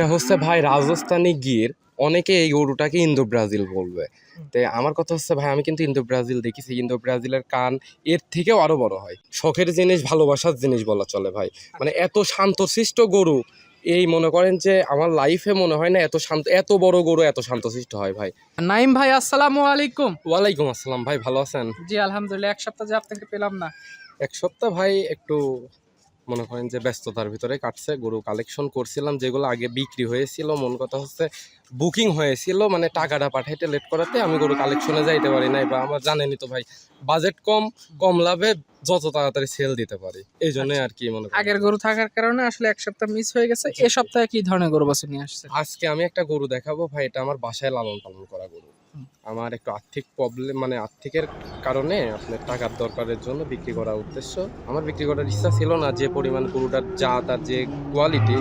এটা হচ্ছে ভাই রাজস্থানী গির অনেকে এই গরুটাকে ইন্দো ব্রাজিল বলবে। তো আমার কথা হচ্ছে ভাই আমি কিন্তু ইন্দো ব্রাজিল দেখেছি। ইন্দো ব্রাজিলের কান এর থেকেও আরও বড় হয়। শখের জিনিস ভালোবাসার জিনিস বলা চলে ভাই। মানে এত শান্তশিষ্ট গরু এই মনে করেন যে আমার লাইফে মনে হয় না এত শান্ত এত বড় গরু এত শান্তশিষ্ট হয় ভাই। নাইম ভাই আসসালামু আলাইকুম। ওয়ালাইকুম আসসালাম ভাই ভালো আছেন? জি আলহামদুলিল্লাহ এক সপ্তাহ যে আপনাকে পেলাম না। এক সপ্তাহ ভাই একটু মনে করেন যে ব্যস্ততার ভিতরে কাটছে গরু কালেকশন করছিলাম যেগুলো আগে বিক্রি হয়েছিল। মন কথা হচ্ছে বুকিং হয়েছিল মানে টাকাটা পাঠাইতে লেট করাতে আমি গরু কালেকশনে যাইতে পারি নাই বা আমার জানেনই তো ভাই বাজেট কম কম লাভে যত তাড়াতাড়ি সেল দিতে পারি। এই জন্যই আর কি মনে। আগের গরু থাকার কারণে আসলে এক সপ্তাহ মিস হয়ে গেছে। এ সপ্তাহে কি ধরনের গরু বাছুর নিয়ে আসছে আজকে আমি একটা গরু দেখাবো ভাই এটা আমার বাসায় লালন পালন করা গরু। আমার একটু আর্থিক প্রবলেম মানে আর্থিকের কারণে আপনার টাকার দরকারের জন্য বিক্রি করার উদ্দেশ্য। আমার বিক্রি করার ইচ্ছা ছিল না যে পরিমাণ গরুটার জাত আর যে কোয়ালিটি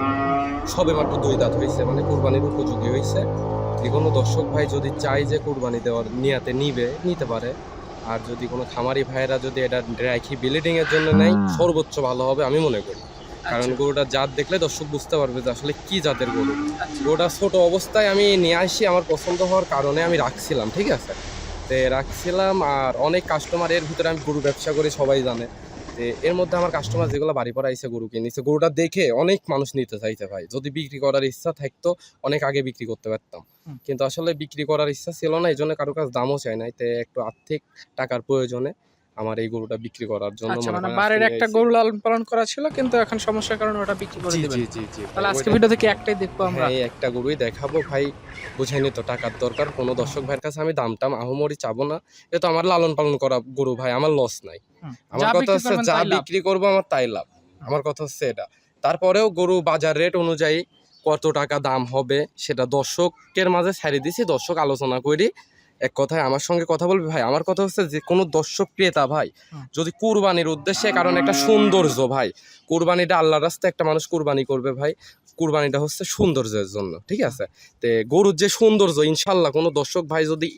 সবে মাত্র দুই দাঁত হয়েছে মানে কোরবানির উপযোগী হয়েছে। যে কোনো দর্শক ভাই যদি চাই যে কোরবানি দেওয়ার নিয়াতে নিবে নিতে পারে। আর যদি কোনো খামারি ভাইয়েরা যদি এটা রাখি ব্লিডিং এর জন্য নেয় সর্বোচ্চ ভালো হবে আমি মনে করি। কারণ গরুটার জাত দেখলে দর্শক বুঝতে পারবে যে আসলে কি জাতের গরু। গরুটা ছোট অবস্থায় আমি নিয়ে আসি আমার পছন্দ হওয়ার কারণে আমি রাখছিলাম ঠিক আছে? তো রাখছিলাম আর অনেক কাস্টমার এর ভিতরে আমি গরু ব্যবসা করি সবাই জানে। তো এর মধ্যে আমার কাস্টমার যেগুলো বাড়ি পড়া আইসে গরু কিনেছে গরুটা দেখে অনেক মানুষ নিতে চাইছে ভাই। যদি বিক্রি করার ইচ্ছা থাকতো অনেক আগে বিক্রি করতে পারতাম। কিন্তু আসলে বিক্রি করার ইচ্ছা ছিল না এই জন্য কারও কাছে দামও চাই নাই। তো একটু আর্থিক টাকার প্রয়োজনে আমার এই গরুটা বিক্রি করার জন্য আচ্ছা মানে বাড়ির একটা গরু লালন পালন করা ছিল কিন্তু এখন সমস্যার কারণে ওটা বিক্রি করে দিবেন। জি জি জি তাহলে আজকে ভিডিও থেকে একটাই দেখব আমরা? হ্যাঁ এই একটা গরুই দেখাবো ভাই বুঝাইনি তো টাকার দরকার কোনো দর্শক ভাইয়ের কাছে আমি দাম টাম আহমরি চাবো না এ তো আমার লালন পালন করা গরু ভাই আমার লস নাই। আমার কথা হচ্ছে যা বিক্রি করব আমার তাই লাভ। আমার কথা হচ্ছে এটা। তারপরেও গরু বাজার রেট অনুযায়ী কত টাকা দাম হবে সেটা দর্শকের মাঝে ছাড়িয়ে দিছি দর্শক আলোচনা করি। এক কথায় আমার সঙ্গে কথা বলবে ভাই? আমার কথা হচ্ছে যে কোনো দর্শক ক্রেতা ভাই যদি কুরবানির উদ্দেশ্যে কারণ একটা সৌন্দর্য ভাই কুরবানিটা আল্লাহর রাস্তায় একটা মানুষ কুরবানি করবে ভাই কুরবানিটা হচ্ছে সৌন্দর্যের জন্য ঠিক আছে? তে গরুর যে সৌন্দর্য ইনশাল্লাহ কোনো দর্শক ভাই যদি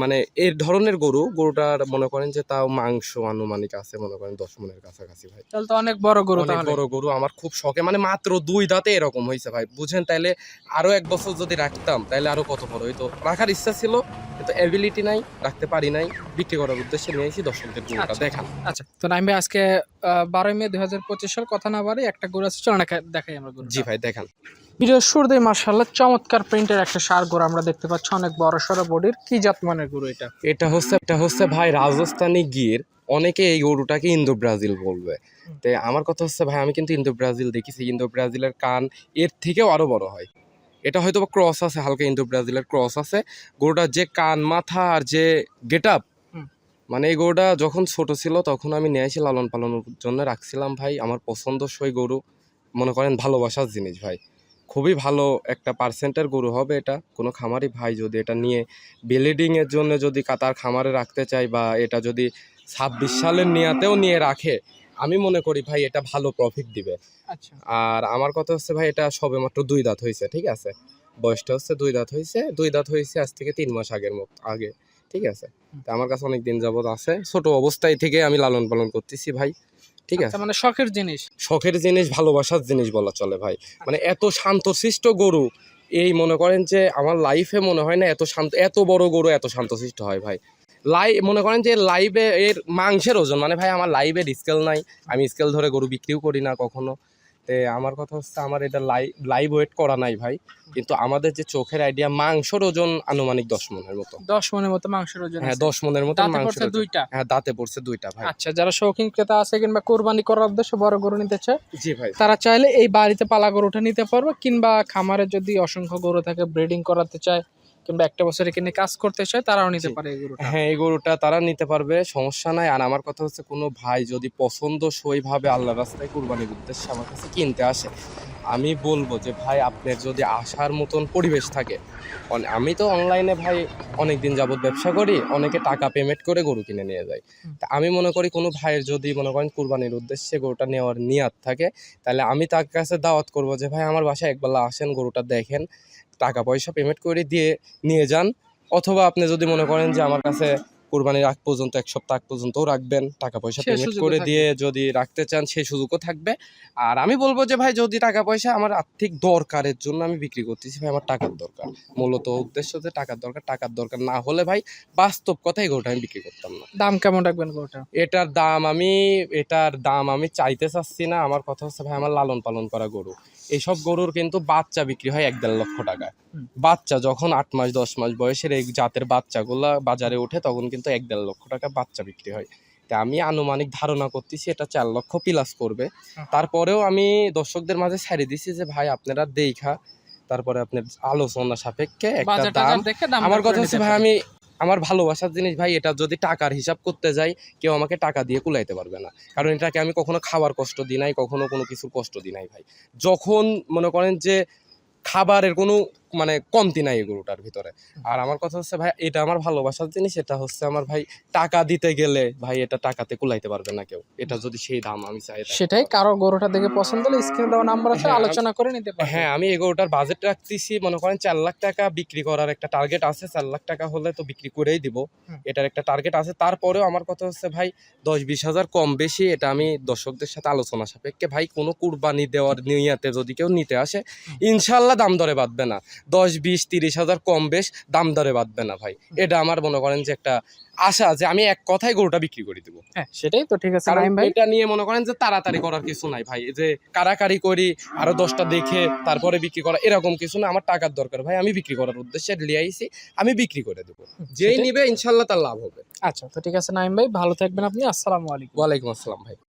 মানে এর ধরনের গরু গরুটার মনে করেন যে তাও মাংস আনুমানিক আছে মনে করেন দশ মনের কাছাকাছি ভাই। তাহলে তো অনেক বড় গরু অনেক বড় গরু আমার খুব শখে মানে মাত্র দুই দাঁতে এরকম হয়েছে ভাই। বুঝেন তাইলে আরও এক বছর যদি রাখতাম তাইলে আরও কত বড় হইতো। রাখার ইচ্ছা ছিল কিন্তু অ্যাবিলিটি নাই রাখতে পারি নাই। বিক্রি করার উদ্দেশ্যে নিয়ে এসেছি দর্শকদের গরুটা আচ্ছা। দেখান আচ্ছা তো নাইম ভাই আজকে বারোই মে দুই হাজার পঁচিশ সাল কথা না বাড়ি একটা গরু আছে চলো দেখাই আমরা গরু জি ভাই দেখান। ভিডিওর শুরুতে মার্শাল্লাহ চমৎকার প্রিন্টের একটা সার গরু আমরা দেখতে পাচ্ছি। অনেক বড় সড়ো বডির। কি জাত মানের গরু এটা? এটা হচ্ছে এটা হচ্ছে ভাই রাজস্থানী গির। অনেকে এই গরুটাকে ইন্দো ব্রাজিল বলবে তো আমার কথা হচ্ছে ভাই আমি কিন্তু ইন্দো ব্রাজিল দেখেছি। ইন্দো ব্রাজিলের কান এর থেকেও আরও বড় হয়। এটা হয়তো বা ক্রস আছে হালকা ইন্দো ব্রাজিলের ক্রস আছে। গরুটার যে কান মাথা আর যে গেট আপ মানে এই গরুটা যখন ছোট ছিল তখন আমি নিয়ে আসি লালন পালনের জন্য রাখছিলাম ভাই। আমার পছন্দ সই গরু। মনে করেন ভালোবাসার জিনিস ভাই। খুবই ভালো একটা পার্সেন্টের গরু হবে এটা। কোনো খামারি ভাই যদি এটা নিয়ে ব্লিডিং এর জন্য যদি কা- তার খামারে রাখতে চাই বা এটা যদি ছাব্বিশ সালের নিয়াতেও নিয়ে রাখে আমি মনে করি ভাই এটা ভালো প্রফিট দিবে। আচ্ছা। আর আমার কথা হচ্ছে ভাই এটা সবে মাত্র দুই দাঁত হয়েছে ঠিক আছে? বয়সটা হচ্ছে দুই দাঁত হয়েছে দুই দাঁত হয়েছে আজ থেকে তিন মাস আগের মতো আগে ঠিক আছে? তা আমার কাছে অনেক দিন যাবত আছে। ছোট অবস্থায় থেকে আমি লালন পালন করতেছি ভাই। ঠিক আছে। আচ্ছা মানে শখের জিনিস। শখের জিনিস ভালোবাসার জিনিস বলা চলে ভাই। মানে এত শান্তশিষ্ট গরু এই মনে করেন যে আমার লাইফে মনে হয় না এত শান্ত এত বড় গরু এত শান্তশিষ্ট হয় ভাই। লাই মনে করেন যে লাইভে এর মাংসের ওজন মানে ভাই আমার লাইভের স্কেল নাই। আমি স্কেল ধরে গরু বিক্রিও করি না কখনো। তে আমার কথা হচ্ছে আমার এটা লাইভ লাইভ ওয়েট করা নাই ভাই। কিন্তু আমাদের যে চোখের আইডিয়া মাংসর ওজন আনুমানিক দশ মনের মতো। দশ মনের মতো মাংসের ওজন হ্যাঁ দশ মনের মতো পড়ছে দুইটা? হ্যাঁ দাঁতে পড়ছে দুইটা ভাই। আচ্ছা যারা শৌখিন ক্রেতা আছে কিংবা কোরবানি করার উদ্দেশ্যে বড় গরু নিতে চায় জি ভাই। তারা চাইলে এই বাড়িতে পালা গরুটা নিতে পারবে কিংবা খামারে যদি অসংখ্য গরু থাকে ব্রিডিং করাতে চায় কিংবা একটা বছরে কিনে কাজ করতে চায় তারাও নিতে পারে হ্যাঁ এই গরুটা তারা নিতে পারবে সমস্যা নাই। আর আমার কথা হচ্ছে কোনো ভাই যদি পছন্দ সইভাবে আল্লাহ রাস্তায় কুরবানির উদ্দেশ্যে আমার কাছে কিনতে আসে আমি বলব যে ভাই আপনার যদি আসার মতন পরিবেশ থাকে আমি তো অনলাইনে ভাই অনেক দিন যাবত ব্যবসা করি অনেকে টাকা পেমেন্ট করে গরু কিনে নিয়ে যায়। তা আমি মনে করি কোনো ভাইয়ের যদি মনে করেন কুরবানির উদ্দেশ্যে গরুটা নেওয়ার নিয়াত থাকে তাহলে আমি তার কাছে দাওয়াত করব যে ভাই আমার বাসায় একবেলা আসেন গরুটা দেখেন। টাকা পয়সা পেমেন্ট করে দিয়ে নিয়ে যান। অথবা আপনি যদি মনে করেন যে আমার কাছে কোরবানির আগ পর্যন্ত এক সপ্তাহ আগ পর্যন্তও রাখবেন। টাকা পয়সা পেমেন্ট করে দিয়ে যদি রাখতে চান সেই সুযোগও থাকবে। আর আমি বলব যে ভাই যদি টাকা পয়সা আমার আর্থিক দরকারের জন্য আমি বিক্রি করতেছি ভাই আমার টাকার দরকার। মূলত উদ্দেশ্য যে টাকার দরকার। টাকার দরকার না হলে ভাই বাস্তব কথাই গরুটা আমি বিক্রি করতাম না। দাম কেমন রাখবেন গরুটা? এটার দাম আমি এটার দাম আমি চাইতে চাচ্ছি না। আমার কথা হচ্ছে ভাই আমার লালন পালন করা গরু। এইসব গরুর কিন্তু বাচ্চা বিক্রি হয় এক দেড় লক্ষ টাকা বাচ্চা যখন আট মাস দশ মাস বয়সের এই জাতের বাচ্চাগুলা বাজারে ওঠে তখন কিন্তু এক দেড় লক্ষ টাকা বাচ্চা বিক্রি হয়। তা আমি আনুমানিক ধারণা করতেছি এটা চার লক্ষ প্লাস করবে। তারপরেও আমি দর্শকদের মাঝে ছাড়ি দিছি যে ভাই আপনারা দেখা। তারপরে আপনার আলোচনা সাপেক্ষে একটা দাম। আমার কথা হচ্ছে ভাই আমি আমার ভালোবাসার জিনিস ভাই এটা যদি টাকার হিসাব করতে যাই কেউ আমাকে টাকা দিয়ে কুলাইতে পারবে না। কারণ এটাকে আমি কখনো খাবার কষ্ট দিই নাই কখনো কোনো কিছুর কষ্ট দিই নাই ভাই। যখন মনে করেন যে খাবারের কোনো মানে কমতি নাই এই গরুটার ভিতরে আর আমার কথা হচ্ছে ভাই এটা আমার ভালোবাসার জিনিস এটা হচ্ছে আমার ভাই টাকা দিতে গেলে ভাই এটা টাকাতে কুলাইতে পারবে না কেউ। এটা যদি সেই দাম আমি চাই সেটাই কারও গরুটা দেখে পছন্দ হলে স্ক্রিনে দেওয়া নাম্বার আছে হ্যাঁ, আলোচনা করে নিতে পারবেন হ্যাঁ আমি এগারোটার বাজেট রাখতেছি মনে করেন চার লাখ টাকা বিক্রি করার একটা টার্গেট আছে চার লাখ টাকা হলে তো বিক্রি করেই দিব। এটার একটা টার্গেট আছে। তারপরেও আমার কথা হচ্ছে ভাই দশ বিশ হাজার কম বেশি এটা আমি দর্শকদের সাথে আলোচনা সাপেক্ষে ভাই কোনো কুরবানি দেওয়ার নিয়াতে যদি কেউ নিতে আসে ইনশাল্লাহ দাম দরে বাঁধবে না। দশ বিশ তিরিশ হাজার কম বেশ দাম দরে বাঁধবে না ভাই। এটা আমার মনে করেন যে একটা আশা যে আমি এক কথায় গরুটা বিক্রি করে দিব। হ্যাঁ সেটাই তো ঠিক আছে ভাই। এটা নিয়ে মনে করেন যে তাড়াতাড়ি করার কিছু নাই ভাই। যে কারাকারি করি আরও দশটা দেখে তারপরে বিক্রি করা এরকম কিছু না আমার টাকার দরকার ভাই। আমি বিক্রি করার উদ্দেশ্যে লিয়ে আইছি আমি বিক্রি করে দেবো। যেই নিবে ইনশাল্লাহ তার লাভ হবে। আচ্ছা তো ঠিক আছে নাইম ভাই ভালো থাকবেন আপনি আসসালামু আলাইকুম। ওয়ালাইকুম আসসালাম ভাই।